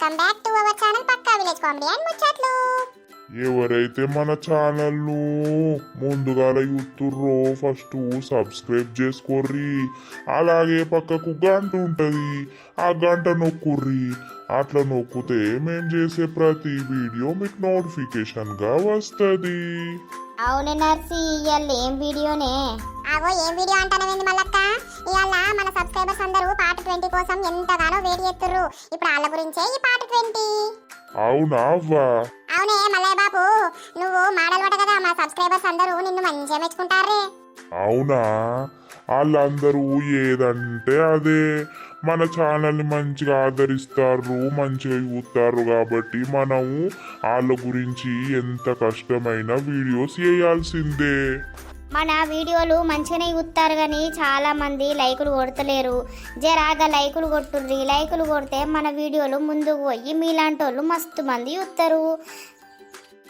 Welcome back to our channel Pakka village comedy and ముచ్చట్లు ఎవరైతే మన ఛానల్ను ముందుగాల చూస్తుర్రో ఫస్ట్ సబ్స్క్రైబ్ చేసుకోర్రి. అలాగే పక్కకు గంట ఉంటుంది. ఆ గంట నొక్కుర్రి. అట్లా నొక్కితే మేము చేసే ప్రతి వీడియో మీకు నోటిఫికేషన్గా వస్తుంది. అవును నర్సి ఇవాళ ఏం వీడియోనే? ఆగో ఏం వీడియో అంటానవేంది మల్లక్క? ఇవాళ మన సబ్స్క్రైబర్స్ అందరూ పార్ట్ ట్వంటీ కోసం ఎంతగానో వేడి ఎత్తుర్రు ఇప్పుడు వాళ్ళ గురించే ఈ పార్ట్ ట్వంటీ. అవునా అవ్వా? అవునే మల్లయ్య బాబు నువ్వు మాడల్ కదా మా సబ్స్క్రైబర్స్ అందరూ నిన్ను మంచిగా మెచ్చుకుంటారే అవునా? వాళ్ళందరూ ఏదంటే అదే. మన ఛానల్ని మంచిగా ఆదరిస్తారు మంచిగా చూస్తారు కాబట్టి మనము వాళ్ళ గురించి ఎంత కష్టమైన వీడియోస్ చేయాల్సిందే. మన వీడియోలు మంచిగానే చూస్తారు కానీ చాలా మంది లైకులు కొడతలేరు. జరాగా లైకులు కొట్టుర్రి. లైకులు కొడితే మన వీడియోలు ముందుకు పోయి మీలాంటి వాళ్ళు మస్తు మంది చూస్తారు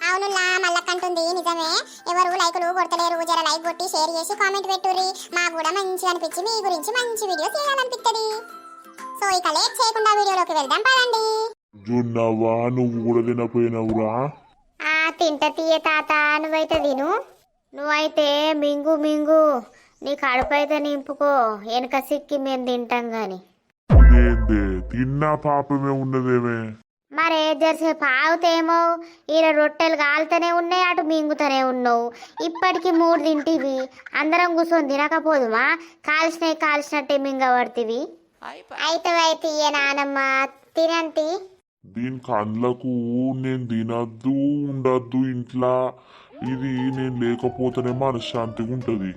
అవునులా మల్లక్కంటుంది నిజమే. ఎవరు లైకులు కొడతలేరు జర లైక్ కొట్టి షేర్ చేసి కామెంట్ పెట్టుర్రి. మాకు కూడా మంచిగా అనిపించి మీ గురించి మంచి వీడియో చేయాలనిపిస్తుంది సో ఇక లేట్ చేయకుండా వీడియోలోకి వెళ్దాం పదండి. జున్నవ్వా నువ్వు కూడా తినపోయినవురా ఆ తింట తీయ తాత నువ్వైతే తిను. నువ్వైతే మింగు మింగు. నీ కడుపు అయితే నింపుకో వెనక సిక్కి మేము తింటాం గాని. తిన్నా పాపమే ఉన్నదేమే. మరే జరసేపు ఆగుతేమో? ఈడ రొట్టెలు కాలుతూనే ఉన్నాయి అటు మింగుతూనే ఉన్నావు. ఇప్పటికి మూడు తింటివి. అందరం కూర్చొని తినకపోదుమా? కాల్చినవి కాల్చినట్టే మింగబడుతుంది అయితే అయితే నానమ్మ తినంతి. దీని కండ్లకు నేను తినద్దు ఉండద్దు ఇంట్లో. ఇది నేను లేకపోతేనే మనశ్శాంతిగా ఉంటది.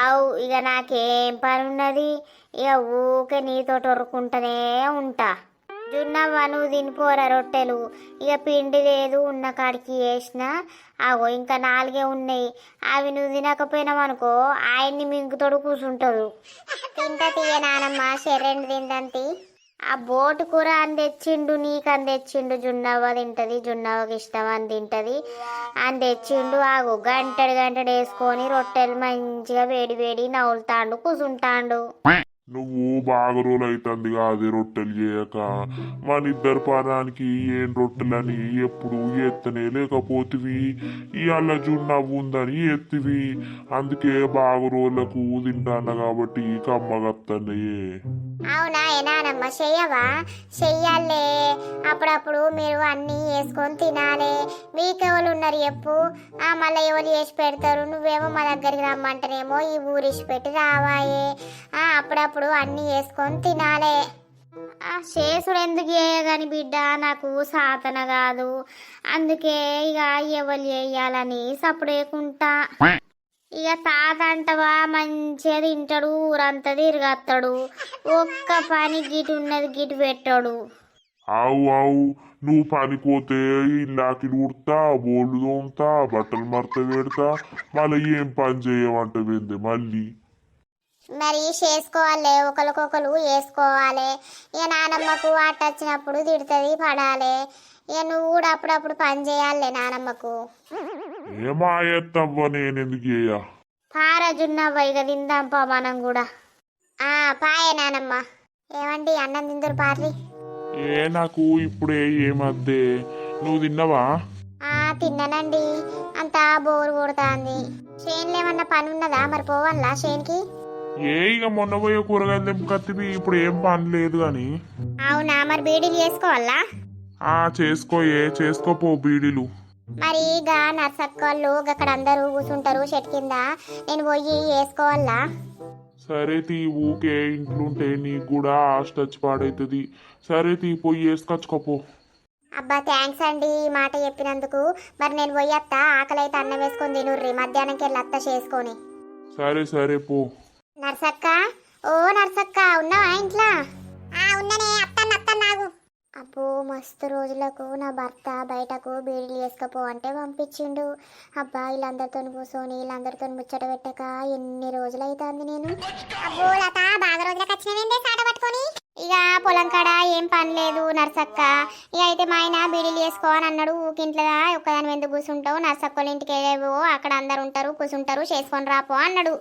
ఆవు ఇక నాకేం పని ఉన్నది ఇక ఊకే నీతో టొరుకుంటూనే ఉంటా. జున్నవ్వ నువ్వు తినిపోరా రొట్టెలు. ఇక పిండి లేదు ఉన్న కాడికి వేసిన. అగో ఇంకా నాలుగే ఉన్నాయి. అవి నువ్వు తినకపోయినావనుకో ఆయన్ని మింగుతోడు కూర్చుంటాడు తింటా తీయ నానమ్మ శరణ్ తిందంతి. ఆ బోటు కూర అని తెచ్చిండు నీకు అని తెచ్చిండు. జున్నవ్వ తింటది జున్నవ్వకి ఇష్టం అని తింటది. అని తెచ్చిండు ఆగు గంటడు గంటడు వేసుకొని రొట్టెలు మంచిగా వేడి వేడి నవ్వులుతాండు కూసుంటాండు. నువ్వు బాగా రోజులు అవుతుంది అది రొట్టెలు చేయక. మన ఇద్దరు పదానికి ఏం రొట్టెలని ఎప్పుడు ఎత్తనే లేకపోతివి. ఇవాళ జున్నవ్వు ఉందని ఎత్తివి. అందుకే బాగా రోజులకు తింటాను కాబట్టి కమ్మగత్తన్నయ్యే. అవునా ఏనానమ్మ చెయ్యవా? చెయ్యాలే. అప్పుడప్పుడు మీరు అన్నీ వేసుకొని తినాలి. మీకు ఎవరు ఉన్నారు చెప్పు. ఆ మళ్ళీ ఎవరు చేసి పెడతారు? నువ్వేమో మా దగ్గరికి రమ్మంటేనేమో ఈ ఊరిసి పెట్టి రావాయే. ఆ అప్పుడప్పుడు అన్నీ వేసుకొని తినాలే. ఆ చేసుడు ఎందుకు చేయగాని బిడ్డ? నాకు సాతన కాదు. అందుకే ఇక ఎవరు చేయాలని సప్పుడేకుంటా. ఇక తాత అంటవా మంచిగా తింటాడు ఊరంతా తిరిగత్తాడు ఒక్క పని గిటు ఉన్నది గిటు పెట్టాడు. ఆవు ఆవు నువ్వు పనిపోతే ఇల్లాకి ఉడతా బోళ్ళు తోముతా బట్టలు మడత పెడతా మళ్ళీ ఏం పని చేయమంటవేంది మళ్ళీ? మరి చేసుకోవాలి ఒకరికొకరు వేసుకోవాలి. ఇక నానమ్మకు ఆట వచ్చినప్పుడు తిడుతుంది పడాలి. ఇక నువ్వు కూడా అప్పుడప్పుడు పని చేయాలి నానమ్మకు. ఏమా ఎత్తవ్వ నేను ఎందుకు చేయ? పారజున్నవ్వ ఇక తిందాంపా మనం కూడా. ఆ పాయే నానమ్మ. ఏమండి అన్నం తిందురు పార్రి ఏ నాకు ఇప్పుడే ఏమద్దే నువ్వు తిన్నావా? ఆ తిన్నానండి. అంతా బోరు కొడుతాంది. చేనులో ఏమన్నా పని ఉన్నదా మరి పోవాలా చేనుకి? ఏ ఇక మొన్న పోయే కూరగాయలు తెంపుకత్తివి ఇప్పుడు ఏం పని లేదు కానీ. అవునా మరి బీడీలు చేసుకోవాలా ఆ చేసుకో ఏ చేసుకోపో బీడీలు. మరి ఇక నర్సక్కళ్ళు అక్కడ అందరూ కూర్చుంటారు చెట్టు కింద. నేను పోయి వేసుకోవాలా? సరే తీ ఊకే ఇంట్లుంటే నీకు కూడా ఆస్ట్ వచ్చి పాడైతుంది. సరే తీ పోయి వేసుకొచ్చుకోపో అబ్బా థ్యాంక్స్ అండి ఈ మాట చెప్పినందుకు. మరి నేను పోయి అత్త ఆకలి అయితే అన్నం వేసుకొని తినుర్రి మధ్యాహ్నంకి వెళ్ళి అత్త చేసుకొని. సరే సరే పో. నర్సక్క? ఓ నర్సక్క ఉన్నావా ఇంట్లో? ఆ ఉన్ననే అత్తన్న అత్త నాకు అబ్బో మస్తు రోజులకు నా భర్త బయటకు బీడీలు వేసుకపో అంటే పంపించిండు. అబ్బా వీళ్ళందరితో కూర్చొని వీళ్ళందరితో ముచ్చట పెట్టక ఎన్ని రోజులు అవుతుంది నేను? అబ్బో లత బాగా రోజులకు వచ్చినవేందే సాట పట్టుకొని? ఇక పొలం కాడ ఏం పని లేదు నర్సక్క. ఇక అయితే మా ఆయన బీడీలు వేసుకో అని అన్నాడు. ఊకింట్లో ఒక్కదాని ఎందుకు కూర్చుంటావు? నర్సక్కల ఇంటికి వెళ్ళేవో అక్కడ అందరు ఉంటారు కూర్చుంటారు చేసుకొని రాపో అన్నాడు.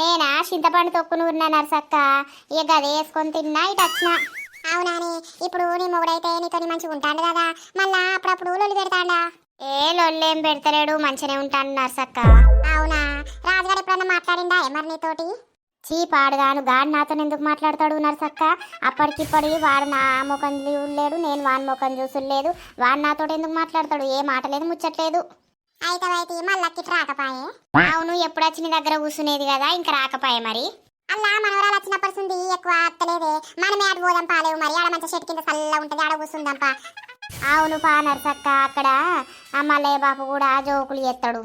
నేనా? చింతపండు తొక్కు నూరినా నర్సక్క. ఇక గది వేసుకొని తిన్నా ఇటు వచ్చిన. అవునాని ఇప్పుడు నీ మొగుడైతే నీతో మంచిగా ఉంటాడు కదా. మళ్ళా అప్పుడప్పుడు లొల్లి పెడతాడా? ఏ లొల్లేం పెడతలేడు మంచిగానే ఉంటాను నర్సక్క. అవునా? రాజుగారు ఎప్పుడన్నా మాట్లాడిందా ఏ మరి నీతోటి? చీ పాడుగాను. గాడు నాతో ఎందుకు మాట్లాడతాడు నర్సక్క? అప్పటికిప్పటి వాడు నా ముఖం చూడలేడు నేను వాని ముఖం చూసులేదు వాడు నాతో ఎందుకు మాట్లాడతాడు? ఏ మాట లేదు ముచ్చట్లేదు. అయితే అయితే రాకపాయే? అవును ఎప్పుడు వచ్చి నీ దగ్గర కూర్చునేది కదా ఇంకా రాకపాయే మరి. అల్లా మనవరాలు వచ్చినప్పటి నుండి ఎక్కువ అత్తలేదే. మనమే అటు పోదాం పాలేవు మరి. ఆడ మంచి చెట్టు కింద చల్లగా ఉంటుంది ఆడ కూర్చుందాంపా అవును పా నర్సక్క అక్కడ మల్లయ్య బాపు కూడా జోకులు ఎత్తాడు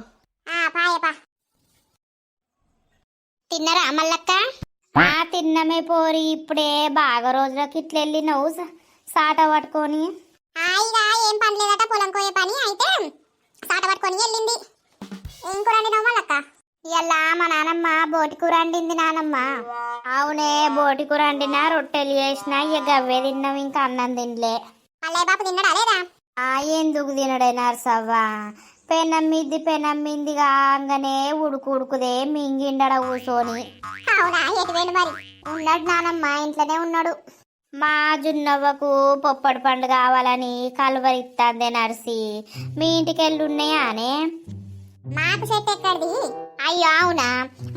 ఆ పాయపా తిన్నరా మల్లక్క ఆ తిన్నమే పోరి. ఇప్పుడే బాగా రోజులకి ఇట్లా వెళ్ళినావు. సాట పట్టుకొని. హాయిగా ఏం పని లేదట. పొలం కోయే పని. అయితే సాట పట్టుకొని వెళ్ళింది. ఏం కూర వండినావు మళ్ళక్క ఇలా మా నానమ్మ బోటి కూర వండింది నానమ్మ. అవునే బోటి కూర వండినా రొట్టెలు చేసిన ఇక గవ్వే తిన్నాం ఇంకా అన్నం తినలే. మళ్ళీ బాపు తిన్నాడా లేదా? ఆ ఎందుకు తినడే నర్సవ్వ? పెనం మీది పెనం మీది కాగానే ఉడుకు ఉడుకుదే మింగిండడ కూసోని అవునా? మరి? ఉన్నాడు నానమ్మ ఇంట్లోనే ఉన్నాడు. మా జున్నవ్వకు పొప్పడి పండు కావాలని కలువరిస్తాందే నర్సి. మీ ఇంటికి వెళ్ళి ఉన్నాయానే మాకు చెట్టు ఎక్కడిది? అయ్యో అవునా?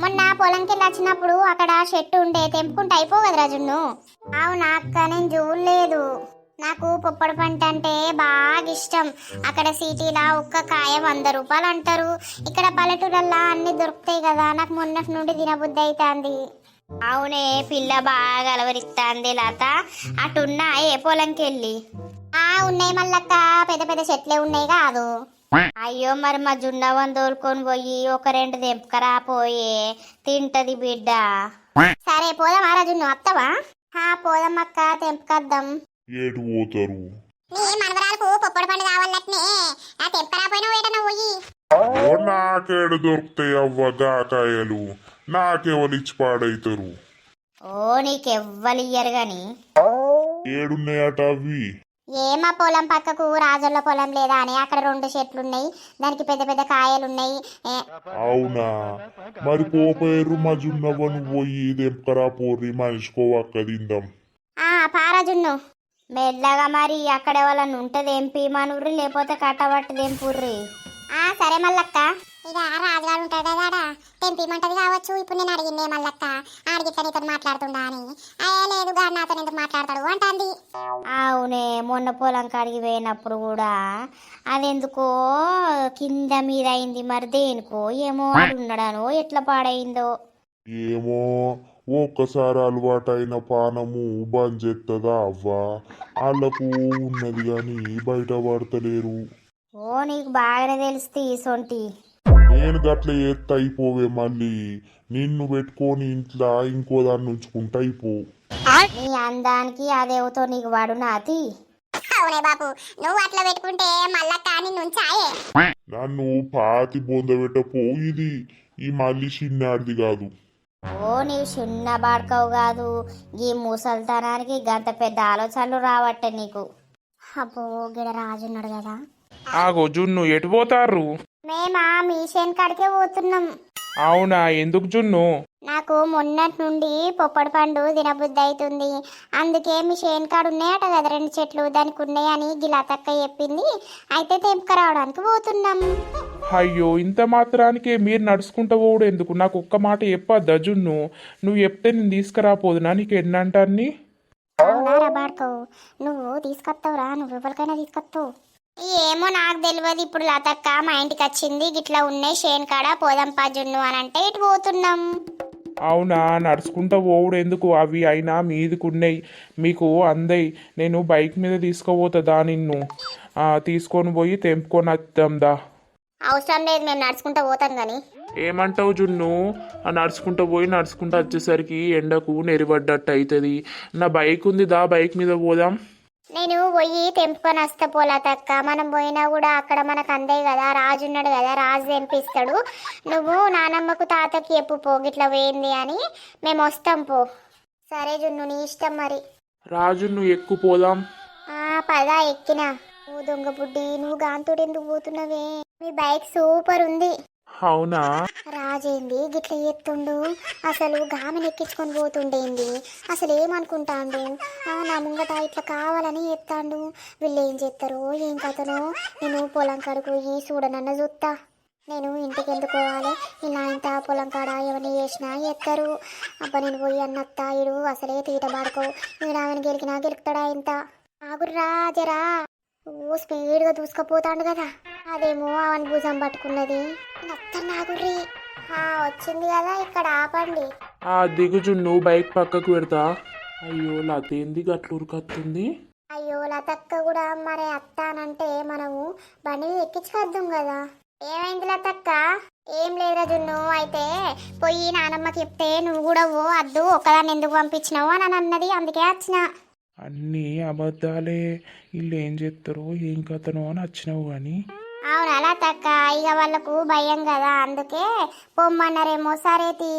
మొన్న పొలంకి వచ్చినప్పుడు అక్కడ చెట్టు ఉండే తెంపుకుంటే అయిపో కదరా జున్ను. అవునా అక్క నేను చూడలేదు నాకు పొప్పడి పంట అంటే బాగా ఇష్టం. అక్కడ సిటీలా ఒక్క కాయ వంద రూపాయలు అంటారు. ఇక్కడ పల్లెటూరల్లా అన్ని దొరుకుతాయి కదా. నాకు మొన్నటి నుండి తినబుద్ధి అవుతుంది అవునే పిల్ల బాగా అలవరిస్తాంది లత. అటున్నా ఏ పొలంకి వెళ్ళి ఆ ఉన్నాయి మళ్ళక్క పెద్ద పెద్ద చెట్లే ఉన్నాయి కాదు. అయ్యో మరి మా జున్నవని తోలుకొని పోయి ఒక రెండు తెంపకరా పోయే. తింటది బిడ్డ. సరే పోదాం ఆ జున్ను అత్తవా? హా పోదాం అక్క తెంపకద్దాం. ఏటు పోతారు నీ మనవరాలకు పొప్పడి పండు కావాలట్నే ఆ తెంపరాపోయినా వేటన పోయి. ఓ నాకేడు దొరుకుతాయి అవ్వ గాకాయలు. నాకెవరు ఇచ్చి పాడైతారు? ఓ నీకెవ్వలు ఇయ్యరు గాని. ఏడున్నాయట అవి ఏమా పొలం పక్కకు రాజుల పొలం లేదా అని. అక్కడ రెండు చెట్లు ఉన్నాయి దానికి పెద్ద పెద్ద కాయలు ఉన్నాయి ఏ, అవునా? మరి పోపోయారు మా జున్నవ్వను పోయి దెంపకరా పోర్రి మనిషికో ఒక్క తిందాం. ఆ పారాజున్ను మెల్లగా మరి అక్కడ ఎవరన్నా ఉంటది ఎంపీ మనూరి లేకపోతే కట్టబట్టి దెంపుర్రి ఆ సరే మల్లక్క. ఇక రాజుగాడు ఉంటాడు కదా తెంపిమంటది కావచ్చు? ఇప్పుడు నేను అడిగిందే మళ్ళక్క ఆడిగిట్లా నీతో మాట్లాడుతుండా అని. అయ్యా లేదు గాడు నాతో ఎందుకు మాట్లాడతాడు? అంటాంది. అవునే మొన్న పొలం కాడికి పోయినప్పుడు కూడా అదెందుకో కింద మీద అయింది మరి దేనికో? ఏమో ఉన్నాడనో ఎట్లా పాడైందో? ఏమో ఒక్కసారి అలవాటైన పానము బంద్ చేస్తుందా అవ్వా? వాళ్ళకు ఉన్నది కానీ బయట పడతలేరు. ఓ నీకు బాగానే తెలుస్తుంది సొంటి. నేను గట్ల ఎత్త అయిపోవే మళ్ళీ. నిన్ను పెట్టుకొని ఇంట్లో ఇంకో దాన్ని ఉంచుకుంటా అయిపో. నీ అందానికి అదేవుతో నీకు వాడు నాతి? అవునే బాపు నువ్వు అట్లా పెట్టుకుంటే మళ్ళక్క నిన్ను ఉంచాయే? నన్ను పాతి బొందబెట్టపో ఇది. ఈ మళ్ళీ చిన్నాడిది కాదు. ఓ నీవు చిన్న బాడకవు కాదు. ఈ ముసల్తనానికి గంత పెద్ద ఆలోచనలు రావట్టే నీకు. అబ్బో గిడ రాజున్నాడు కదా. ఆగో జున్ను ఎటు పోతారు మేమా మీ చేను కాడికే పోతున్నాం. అవునా ఎందుకు జున్ను? నాకు మొన్నటి నుండి పొప్పడి పండు తినబుద్ధి అవుతుంది అందుకే మీ చేను కాడు ఉన్నాయట కదా రెండు చెట్లు దానికి ఉన్నాయని గిలాతక్క చెప్పింది. అయితే తెంపుకరావడానికి పోతున్నాం. అయ్యో ఇంత మాత్రానికే మీరు నడుచుకుంటూ పోవడం ఎందుకు? నాకు ఒక్క మాట చెప్పొద్దా జున్ను నువ్వు చెప్తే నేను తీసుకురాపోదునా? నీకు ఎన్నంటాన్ని? నువ్వు తీసుకొస్తావురా నువ్వు ఎవరికైనా తీసుకొస్తావు ఏమో నాకు తెలియదు ఇప్పుడు లతక్క మా ఇంటికి వచ్చింది. గిట్లా ఉన్నాయి షేన్ కాడ పోదంపా జున్ను అని అంటే ఇటు పోతున్నాం. అవునా నడుచుకుంటూ పోవుడు ఎందుకు? అవి అయినా మీదికున్నాయి మీకు అందయి. నేను బైక్ మీద తీసుకుపోతుందా నిన్ను? ఆ, తీసుకొని పోయి తెంపుకొని వద్దాందా అవసరం లేదు మేము నడుచుకుంటూ పోతాం కానీ ఏమంటావు జున్ను? ఆ నడుచుకుంటూ పోయి నడుచుకుంటూ వచ్చేసరికి ఎండకు నెరిపడ్డట్టు అవుతుంది నా బైక్ ఉంది దా బైక్ మీద పోదాం. నేను పోయి తెంపుకొని వస్తా పోలా తక్క మనం పోయినా కూడా అక్కడ మనకు అందే కదా రాజు ఉన్నాడు కదా రాజు తెంపిస్తాడు. నువ్వు నానమ్మకు తాతకి ఎప్పు పో గిట్లా పోయింది అని మేము వస్తాం పో. సరే జున్ను నీ ఇష్టం మరి. రాజు నువ్వు ఎక్కువ పోదాం. ఆ పదా ఎక్కినా. నువ్వు దొంగ బుడ్డి నువ్వు గాంతోడు ఎందుకు పోతున్నావే? మీ బైక్ సూపర్ ఉంది. అవునా? రాజేంది గిట్ల ఎత్తుండు. అసలు గామెను ఎక్కించుకొని పోతుండేంది అసలు ఏమనుకుంటాండు? నా ముంగట ఇట్లా కావాలని ఎత్తాండు. వీళ్ళు ఏం చేస్తారో ఏం కథనో నేను పొలం కాడకు పోయి చూడనన్న చూస్తా నేను ఇంటికి ఎందుకు పోవాలి? ఇలా ఇంత పొలం కాడ ఏమైనా చేసినా ఎత్తారు. అబ్బా నేను పోయి అన్నత్తా ఇడు అసలే తీట బాడుకో ఈడ ఆమెను గెలికినా గెలుకుతాడా ఇంత? ఆగుర్రా జరా. ఓ స్పీడ్గా దూసుకుపోతాండు కదా. అదేమో అవని భుజం పట్టుకున్నది. నత్త నాగుర్రి. వచ్చింది కదా ఇక్కడ ఆపండి. ఆ దిగుజు నువ్వు బైక్ పక్కకు పెడతా. అయ్యో లతేంది గట్లు ఉరికత్తుంది? అయ్యో లతక్క కూడా మరి అత్తానంటే మనము బండి ఎక్కించుకొద్దాం కదా. ఏమైంది లతక్క? ఏం లేదా జున్ను అయితే పోయి నానమ్మకి చెప్తే నువ్వు కూడా ఓ అద్దు ఒక్కదాన్ని ఎందుకు పంపించినావు అని అన్నది అందుకే వచ్చిన. అన్నీ అబద్ధాలే. వీళ్ళు ఏం చేస్తారో ఏం కథనో అని వచ్చినావు కానీ అవును అలా తక్క ఇక వాళ్ళకు భయం కదా అందుకే పొమ్మన్నారేమో. సరే తీ.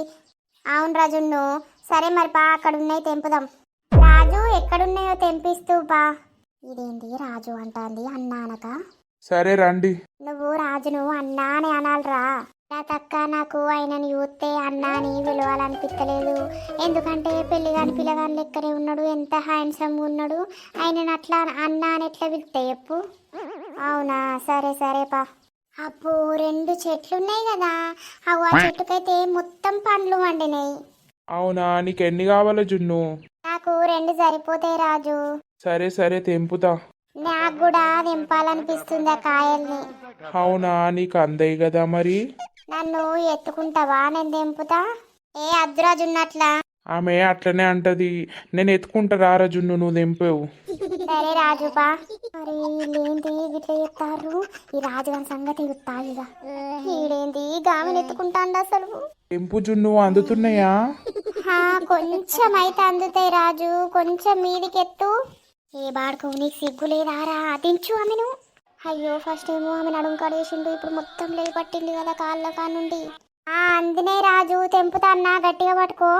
అవును రాజున్ను. సరే మరి పా అక్కడ ఉన్నాయి తెంపుదాం. రాజు ఎక్కడున్నాయో తెంపిస్తూ పా. ఇదేంటి రాజు అంటాంది అన్నానక సరే రండి. నువ్వు రాజును అన్నా అని అనాలిరా. నా తక్క నాకు ఆయనని చూస్తే అన్నా అని పిలవాలనిపించలేదు ఎందుకంటే పెళ్ళి కాని పిల్లగాని లెక్కనే ఉన్నాడు. ఎంత హ్యాండ్సమ్గా ఉన్నాడు. ఆయనను అట్లా అన్నా అని ఎట్లా పిలుస్తాయి చెప్పు. అవునా? సరే సరే పా అప్పు రెండు చెట్లు ఉన్నాయి కదా. అవు ఆ చెట్టుకైతే మొత్తం పండ్లు వండినాయి. అవునా? నీకు ఎన్ని కావాలో జున్ను? నాకు రెండు సరిపోతాయి రాజు. సరే సరే తెంపుతా. నాకు కూడా దింపాలనిపిస్తుంది ఆ కాయల్ని. అవునా? నీకు అందాయి కదా మరి. నన్ను ఎత్తుకుంటావా? నేను దింపుతా ఏ అద్దురాజు ఉన్నట్లా? ఆమె అట్లనే అంటది నేను ఎత్తుకుంటా రారా జున్ను నువ్వు తెంపావు సరే రాజుపా మరి వీళ్ళేంటి గిట్ల చెప్తారు ఈ రాజుగారి సంగతి చెప్తాయిగా ఈడేంటి గామిని ఎత్తుకుంటాండు అసలు? తెంపు జున్ను అందుతున్నాయా? హా, కొంచెం అయితే అందుతాయి రాజు కొంచెం మీదికెత్తు. ఏ బాడుకో నీకు సిగ్గు లేదారా దించు ఆమెను. అయ్యో ఫస్ట్ ఏమో ఆమె నడుము కడేసిండు ఇప్పుడు మొత్తం లేవి పట్టింది కదా కాళ్ళ కానుండి. ఆ అందినే రాజు తెంపుతాన్నా గట్టిగా పట్టుకో.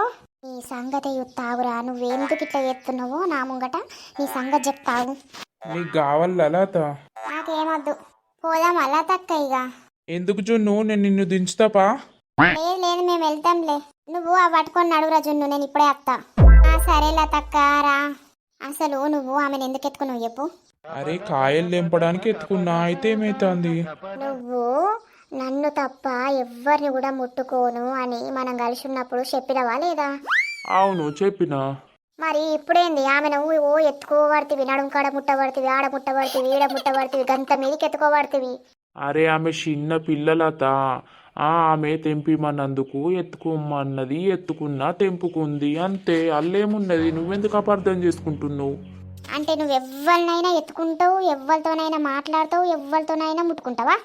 నీ సంగతి తాగురా నువ్వెందుకు ఇట్లా చేస్తున్నావో నా ముంగట నీ సంగతి చెప్తావు. నీకు కావాలా లత నాకేమొద్దు. పోదాం అలా తక్క ఇక ఎందుకు జున్ను? నేను నిన్ను దించుతాపా లేదు లేదు మేము వెళ్తాంలే. నువ్వు ఆ పట్టుకొని నడువురా జున్ను నేను ఇప్పుడే వస్తా. ఆ, సరేలా తక్క రా. అసలు నువ్వు ఆమెను ఎందుకు ఎత్తుకున్నావు చెప్పు. అరే కాయలు తెంపడానికి ఎత్తుకున్నా అయితే ఏమైతుంది? నువ్వు నన్ను తప్ప ఎవ్వరిని కూడా ముట్టుకోను అని మనం కలిసి ఉన్నప్పుడు చెప్పినవా లేదా? అవును చెప్పినా. మరి ఇప్పుడేంది? ఆమె నువ్వు ఓ ఎత్తుకోబడుతుంది నడుము కాడ ముట్టబడుతుంది ఆడ ముట్టబడుతుంది ఈడ ముట్టబడుతుంది గంత మీదకి ఎత్తుకోబడుతుంది అరే ఆమె చిన్న పిల్లలత. ఆ, ఆమె తెంపిమన్నందుకు ఎత్తుకోమన్నది ఎత్తుకున్నా తెంపుకుంది. అంతే అల్లేమున్నది? నువ్వెందుకు అపార్థం చేసుకుంటున్నావు? అంటే నువ్వు ఎవరినైనా ఎత్తుకుంటావు ఎవరితోనైనా మాట్లాడతావు ఎవరితోనైనా ముట్టుకుంటావా?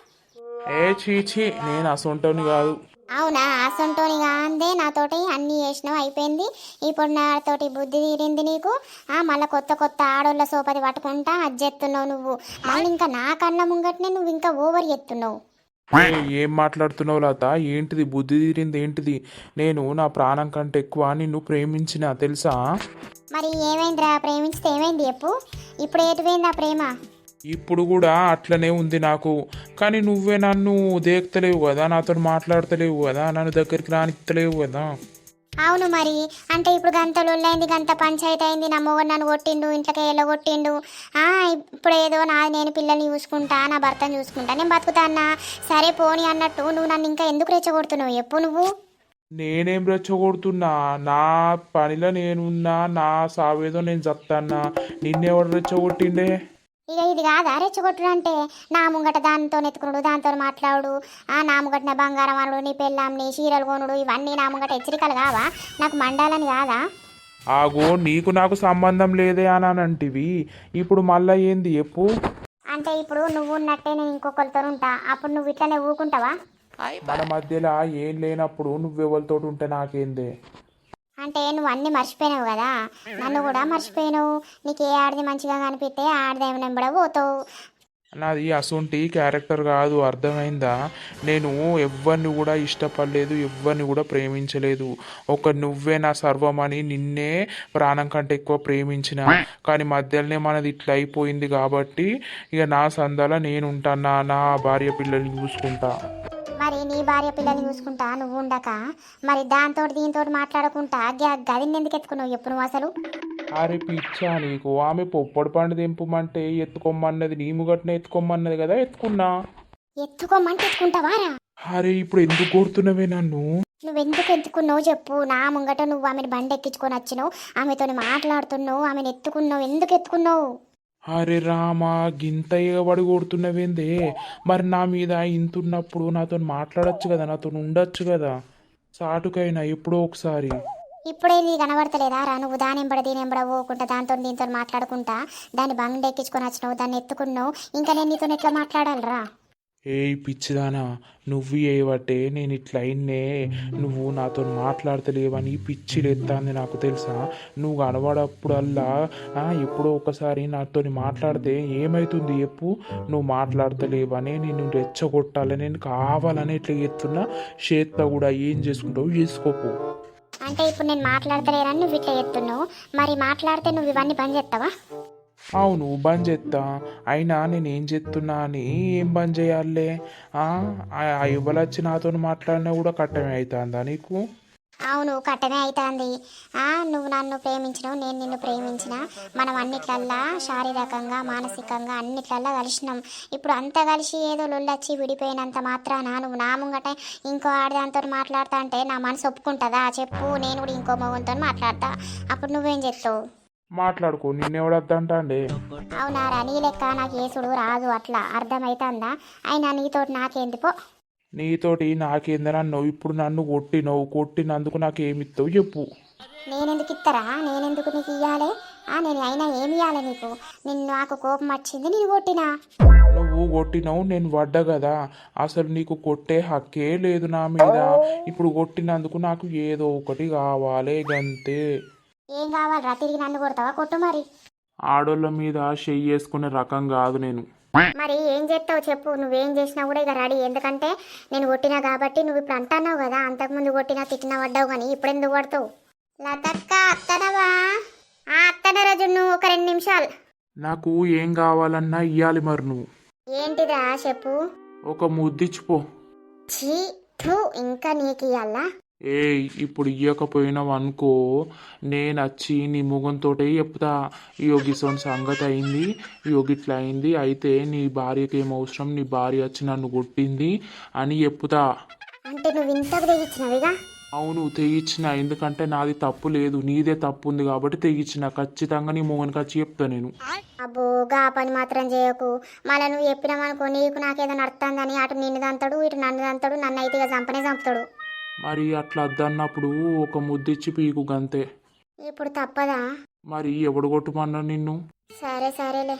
ఏ చీచి నేను అసొంటోని కాదు. అవునా అసంటోనిగా అందే నాతోటి అన్నీ చేసినావు అయిపోయింది. ఇప్పుడు నాతోటి బుద్ధి తీరింది నీకు? ఆ మళ్ళీ కొత్త కొత్త ఆడోళ్ళ సోపది పట్టుకుంటా అది చేస్తున్నావు నువ్వు. మళ్ళీ ఇంకా నా కళ్ళ ముంగట్నే నువ్వు ఇంకా ఓవర్ చేస్తున్నావు ఏ, ఏం మాట్లాడుతున్నావు లత? ఏంటిది? బుద్ధి తీరింది ఏంటిది? నేను నా ప్రాణం కంటే ఎక్కువ నిన్ను ప్రేమించిన తెలుసా? మరి ఏమైందిరా? ప్రేమించితే ఏమైంది చెప్పు. ఇప్పుడు ఏటుపోయింది ఆ ప్రేమ? ఇప్పుడు కూడా అట్లనే ఉంది నాకు. కానీ నువ్వే నన్ను దేక్తలేవు కదా నాతో మాట్లాడతలేవు కదా నన్ను దగ్గరికి రానిత్తలేవు కదా. అవును మరి. అంటే ఇప్పుడు గంత లొల్లైంది గంత పంచాయతీ అయింది నా మొగడు నన్ను కొట్టిండు ఇంట్లోకి వెళ్ళ కొట్టిండు. ఆ, ఇప్పుడు ఏదో నాది నేను పిల్లల్ని చూసుకుంటా నా భర్తను చూసుకుంటా నేను బతుకుతానా సరే పోని అన్నట్టు నువ్వు నన్ను ఇంకా ఎందుకు రెచ్చగొడుతున్నావు? చెప్పు నువ్వు. నేనేం రెచ్చగొడుతున్నా? నా పనిలో నేనున్నా నా సావేదో నేను చస్తానా నిన్నెవడు రెచ్చగొట్టిండే? ఇక ఇది కాదా? రెచ్చగొట్టుడు అంటే నా ముంగట దానితో ఎత్తుకునుడు దాంతో మాట్లాడు. ఆ నా ముంగట నా బంగారం అనుడు నీ పెళ్ళాంని చీరలు కొనుడు ఇవన్నీ నా ముంగట హెచ్చరికలు కావా? నాకు మండాలని కాదా? ఆగో నీకు నాకు సంబంధం లేదే అని అంటివి ఇప్పుడు మళ్ళా ఏంది చెప్పు? అంటే ఇప్పుడు నువ్వు ఉన్నట్టే నేను ఇంకొకరితో ఉంటా. అప్పుడు నువ్వు ఇట్లనే ఊకుంటావా? మన మధ్యలో ఏం లేనప్పుడు నువ్వెవరితో ఉంటే నాకేందే? అంటే నువ్వు అన్నీ మర్చిపోయినావు కదా? నన్ను కూడా మర్చిపోయినావు. నీకు ఏ ఆడది మంచిగా కనిపిస్తే ఆడదేమి నెంబడ పోతావు. నాది అసొంటి క్యారెక్టర్ కాదు అర్థమైందా? నేను ఎవ్వరిని కూడా ఇష్టపడలేదు ఎవ్వరిని కూడా ప్రేమించలేదు. ఒక నువ్వే నా సర్వం అని నిన్నే ప్రాణం కంటే ఎక్కువ ప్రేమించిన. కానీ మధ్యలోనే మనది ఇట్లా అయిపోయింది కాబట్టి ఇక నా సందాల నేను ఉంటాను నా భార్య పిల్లల్ని చూసుకుంటా. మరి నీ భార్య పిల్లల్ని చూసుకుంటా నువ్వు ఉండక. మరి దాంతో దీంతో మాట్లాడకుండా గదిని ఎందుకు ఎత్తుకున్నావు చెప్పు నువ్వు అసలు? అరే పిచ్చా నీకు ఆమె పొప్పడి పండు దింపమంటే ఎత్తుకోమన్నది నీ ముగట్నే ఎత్తుకోమన్నది కదా ఎత్తుకున్నా? ఎత్తుకోమంటే ఎత్తుకుంటావారా అరే ఇప్పుడు ఎందుకు కొడుతున్నవే నన్ను? నువ్వెందుకు ఎత్తుకున్నావు చెప్పు. నా ముంగట నువ్వు ఆమెను బండి ఎక్కించుకొని వచ్చినావు ఆమెతో మాట్లాడుతున్నావు ఆమెను ఎత్తుకున్నావు ఎందుకు ఎత్తుకున్నావు? అరే రామా గింత ఎగబడి కొడుతున్నవేందే? మరి నా మీద ఇంతున్నప్పుడు నాతో మాట్లాడొచ్చు కదా నాతో ఉండొచ్చు కదా? సాటుకైనా ఎప్పుడో ఒకసారి. ఇప్పుడే నీ కనబడతలేదా? రా నువ్వు దాని ఎంబడ దీని ఎంబడ పోకుండా దాంతో దీంతో మాట్లాడుకుంటా. దాన్ని బండి ఎక్కించుకొని వచ్చినావు దాన్ని ఎత్తుకున్నావు. ఇంకా నేను నీతో ఎట్లా మాట్లాడాలిరా? ఏ పిచ్చిదానా నువ్వు ఏవటే నేను ఇట్లా అయినే నువ్వు నాతో మాట్లాడతలేవని పిచ్చి లేస్తాంది నాకు తెలుసా? నువ్వు కనబడప్పుడల్లా ఎప్పుడో ఒకసారి నాతో మాట్లాడితే ఏమవుతుంది చెప్పు? నువ్వు మాట్లాడతలేవని నేను రెచ్చగొట్టాలని నేను కావాలని ఇట్లా ఎత్తున్నా చేత్తా కూడా ఏం చేసుకుంటావు? చేసుకోకు అంటే ఇప్పుడు నేను మాట్లాడతలేనని నువ్వు ఇట్లా ఎత్తున్నావు మరి మాట్లాడితే నువ్వు ఇవన్నీ బంద్ చేస్తావా? అవును బంద్ చేస్తా అయినా నేను ఏం చేస్తున్నా అని ఏం బంద్ చేయాలే? ఆ ఇవ్వలొచ్చి నాతో మాట్లాడినా కూడా కట్టమే అవుతుందా నీకు? అవును కట్టమే అవుతుంది నువ్వు నన్ను ప్రేమించినావు నేను నిన్ను ప్రేమించిన. మనం అన్నిట్లల్లా శారీరకంగా మానసికంగా అన్నిట్లల్లా కలిసినాం. ఇప్పుడు అంతా కలిసి ఏదో లొల్లొచ్చి విడిపోయినంత మాత్రాన? నువ్వు నా ముంగట ఇంకో ఆడదాంతో మాట్లాడతా అంటే నా మనసు ఒప్పుకుంటుందా? చెప్పు నేను కూడా ఇంకో మగంతో మాట్లాడతా. అప్పుడు నువ్వేం చెప్తావు మాట్లాడుకో నిన్నెవడద్దంటా అండి అవునారా నీ లెక్క నాకు ఏసుడు రాదు అట్లా. అర్థమవుతుందా అయినా నీతోటి నాకేంటి పో నీతోటి నాకేందనన్నావు ఇప్పుడు నన్ను కొట్టినవు కొట్టినందుకు నాకు ఏమిస్తావు చెప్పు. నేనెందుకు ఇస్తారా నేనెందుకు నీకు ఇయ్యాలి? ఆ నేను అయినా ఏమి ఇయ్యాలి నీకు? నిన్ను నాకు కోపం వచ్చింది నేను కొట్టినా? నువ్వు కొట్టినవు నేను పడ్డా కదా. అసలు నీకు కొట్టే హక్కే లేదు నా మీద. ఇప్పుడు కొట్టినందుకు నాకు ఏదో ఒకటి కావాలి గంతే. ఏం కావాలరా? తిరిగి నన్ను కొడతావా? కొట్టు మరి. ఆడోళ్ళ మీద చెయ్యి వేసుకునే రకం కాదు నేను. మరి ఏం చేస్తావు చెప్పు. నువ్వేం చేసినా కూడా ఇక రెడీ. ఎందుకంటే నేను కొట్టినా కాబట్టి నువ్వు ఇప్పుడు అంటున్నావు కదా. అంతకుముందు కొట్టినా తిట్టినా పడ్డావు కానీ ఇప్పుడు ఎందుకు పడతావు? లతక్క అత్తనవా? ఆ అత్తన రోజు నువ్వు ఒక రెండు నిమిషాలు. నాకు ఏం కావాలన్నా ఇయ్యాలి మరి నువ్వు. ఏంటిదా చెప్పు? ఒక ముద్దిచ్చిపో. ఛీ ఇంకా నీకు ఇయ్యాలా? ఏయ్ ఇప్పుడు ఇయ్యకపోయినావు అనుకో నేను వచ్చి నీ ముఖంతోటే చెప్తా. యోగిసోన్ సంగతి అయింది యోగిట్లా అయింది. అయితే నీ భార్యకి ఏం అవసరం? నీ భార్య వచ్చి నన్ను కొట్టింది అని చెప్తా. అంటే నువ్వు ఇంతకు తెగించినవిగా అవును తెగించిన ఎందుకంటే నాది తప్పు లేదు. నీదే తప్పు ఉంది కాబట్టి తెగించిన ఖచ్చితంగా నీ మొగనికి వచ్చి చెప్తా నేను. అబ్బో గా పని మాత్రం చేయకు. మళ్ళీ నువ్వు చెప్పినామనుకో నీకు నాకేదో నడుతుందని అటు నిన్ను దంతాడు ఇటు నన్ను దంతాడు నన్ను అయితే ఇక చంపనే చంపుతాడు. మరి అట్లా అద్దన్నప్పుడు ఒక ముద్దిచ్చి పీకు గంతే. ఇప్పుడు తప్పదా? మరి ఎవడు కొట్టుమన్నా నిన్ను? సరే సరేలే.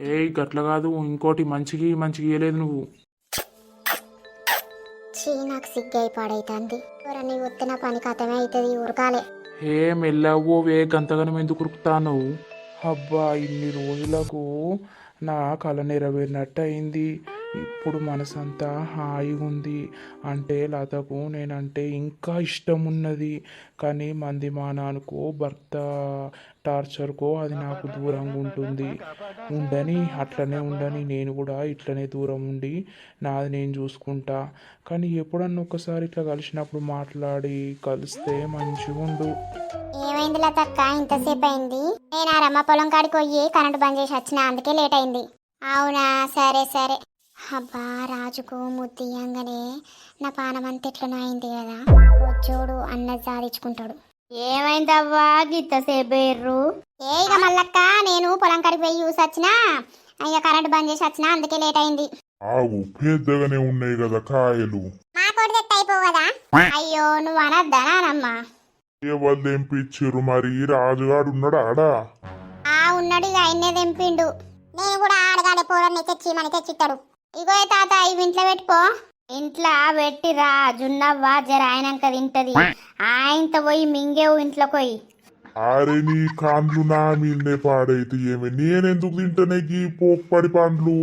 ఏయ్ గట్ల కాదు ఇంకోటి మంచికి మంచికి ఇయ్యలేదు నువ్వు. చీ నాకు సిగ్గై పాడైతుంది. ఎవరన్నీ ఒత్తిన పని కథమే అవుతుంది ఉరకాలే. ఏ మెల్లవో వే గంతగనం ఎందుకు ఉరుకుతాను అబ్బా ఇన్ని రోజులకు నా కళ నెరవేరినట్టు అయింది ఇప్పుడు మనసంతా హాయిగా ఉంది. అంటే లతకు నేనంటే ఇంకా ఇష్టం ఉన్నది కానీ మంది మానానికో భర్త టార్చర్కో అది నాకు దూరంగా ఉంటుంది. ఉండని అట్లనే ఉండని నేను కూడా ఇట్లనే దూరం ఉండి నాది నేను చూసుకుంటా. కానీ ఎప్పుడన్నా ఒకసారి ఇట్లా కలిసినప్పుడు మాట్లాడి కలిస్తే మంచిగా ఉండు. ఏమైంది లతక్క? ఇంతసేపు అయింది నేను ఆ రమ్మ పొలం కాడికి పోయి కరెంటు బంద్ చేసి వచ్చిన. అందుకే లేట్ అయింది. అవునా? సరే సరే. అబ్బా రాజుకు ముద్దియంగానే నా పానం అయింది కదా. వచ్చోడు అన్నది సాధించుకుంటాడు ఏమైందవ్వా గిత్తసేపు ఎర్రు ఏ ఇక మల్లక్క నేను పొలం కాడికి పోయి చూసి వచ్చినా ఇక కరెంటు బంద్ చేసి వచ్చినా అందుకే లేట్ అయింది. ఆగు పెద్దగానే ఉన్నాయి కదా కాయలు. మా కోడి తెత్త అయిపోవు కదా? అయ్యో నువ్వు అనద్దా నానమ్మ? ఎవరు తెంపిచ్చిర్రు మరి? రాజుగాడు ఉన్నాడు ఆడా? ఆ ఉన్నాడు ఇక ఆయన్నే తెంపిండు. నేను కూడా ఆడగానే పోరని తెచ్చి మన తెచ్చిస్తాడు ఇగో తాత ఇవి ఇంట్లో పెట్టుకో. ఇంట్లో పెట్టిరా జున్నవ్వ జర ఆయనంక తింటది. ఆయనతో పోయి మింగేవు ఇంట్లో పోయి. అరే నీ కాండ్లు నా మీదనే పాడైతే ఏమి. నేనెందుకు తింటనే గీ పోప్పడి పండ్లు?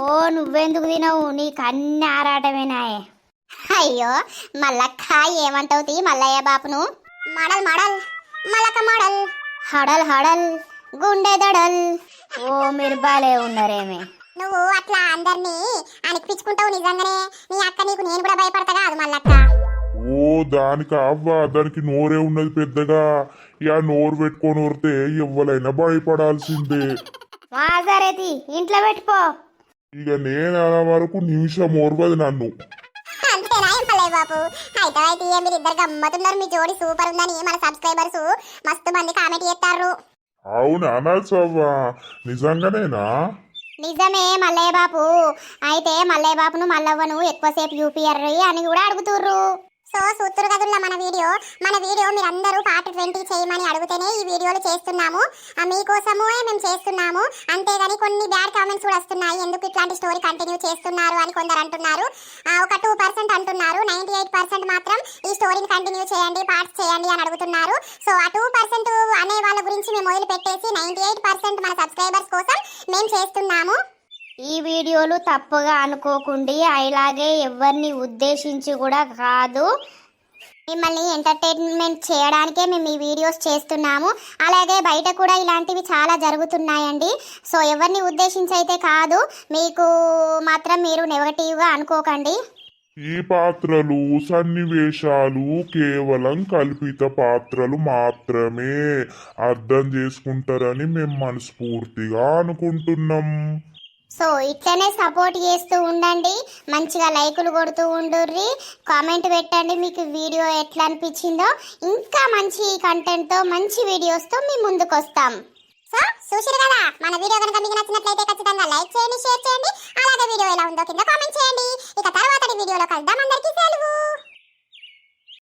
ఓ నువ్వెందుకు తినవు? నీకు అన్ని ఆరాటమేనాయే అయ్యో మల్లక్క ఏమంటావు తీ మల్లయ్య బాపును? మడల్ మడల్ మలక మడల్. హడల్ హడల్ గుండె దడల్. ఓ మీరు బాలే ఉన్నారేమే. నువ్వు అట్లా అందరినీ అనిపించుకుంటావు నిజంగానే? నీ అక్క నీకు నేను కూడా భయపడతా కాదు మల్లక్క ఓ దానికి అవ్వ దానికి నోరే ఉన్నది పెద్దగా. ఇక నోరు పెట్టుకొని వరితే ఎవ్వలైనా భయపడాల్సిందే. మాజారేతి ఇంట్లో పెట్టుకో. ఇక నేను అలా వరకు నిమిషం ఓర్వది నన్ను. అంతేనా ఏం పల్లయ్య బాపు అయితే అయితే మీరు ఇద్దరు గమ్మతున్నారు మీ జోడి సూపర్ ఉందని మన సబ్స్క్రైబర్స్ మస్తు మంది కామెంట్ చేస్తారు అవునా నా సవ్వా నిజంగానేనా? నిజమే మల్లయ్య బాపు. అయితే మల్లయ్య బాపును మల్లవ్వను ఎక్కువసేపు యూపీఆర్ అని కూడా అడుగుతుర్రు. సో సూత్తురు మన వీడియో మన వీడియో మీరందరూ పార్ట్ ట్వంటీ చేయమని అడిగితేనే ఈ వీడియోలు చేస్తున్నాము. మీకోసమే మీకోసము మేము చేస్తున్నాము. అంతేగాని కొన్ని బ్యాడ్ కామెంట్స్ కూడా వస్తున్నాయి. ఎందుకు ఇట్లాంటి స్టోరీ కంటిన్యూ చేస్తున్నారు అని కొందరు అంటున్నారు. ఒక టూ పర్సెంట్ అంటున్నారు. నైన్టీ ఎయిట్ పర్సెంట్ మాత్రం ఈ స్టోరీని కంటిన్యూ చేయండి పార్ట్స్ చేయండి అని అడుగుతున్నారు. సో ఆ టూ పర్సెంట్ అనే వాళ్ళ గురించి మేము వదిలిపెట్టేసి పెట్టేసి నైన్టీ ఎయిట్ పర్సెంట్ మన సబ్స్క్రైబర్స్ కోసం మేము చేస్తున్నాము. ఈ వీడియోలు తప్పుగా అనుకోకండి అలాగే ఎవరిని ఉద్దేశించి కూడా కాదు. మిమ్మల్ని ఎంటర్టైన్మెంట్ చేయడానికే మేము ఈ వీడియోస్ చేస్తున్నాము. అలాగే బయట కూడా ఇలాంటివి చాలా జరుగుతున్నాయండి. సో ఎవరిని ఉద్దేశించి అయితే కాదు మీకు మాత్రం మీరు నెగటివ్గా అనుకోకండి. ఈ పాత్రలు సన్నివేశాలు కేవలం కల్పిత పాత్రలు మాత్రమే అర్థం చేసుకుంటారని మేము మనస్ఫూర్తిగా అనుకుంటున్నాం. సో ఇట్లనే సపోర్ట్ చేస్తూ ఉండండి. మంచిగా లైకులు కొడుతూ ఉండుర్రి. కామెంట్ పెట్టండి మీకు వీడియో ఎట్లా అనిపించిందో. ఇంకా మంచి కంటెంట్తో మంచి వీడియోస్తో మేము ముందుకు వస్తాం సో చూసిరు కదా మన వీడియో కనుక మీకు నచ్చినట్లయితే ఖచ్చితంగా లైక్ చేయండి షేర్ చేయండి. అలాగే వీడియో ఎలా ఉందో కింద కామెంట్ చేయండి. ఇక తర్వాత వీడియోలో కలుద్దాం. అందరికీ సెలవు.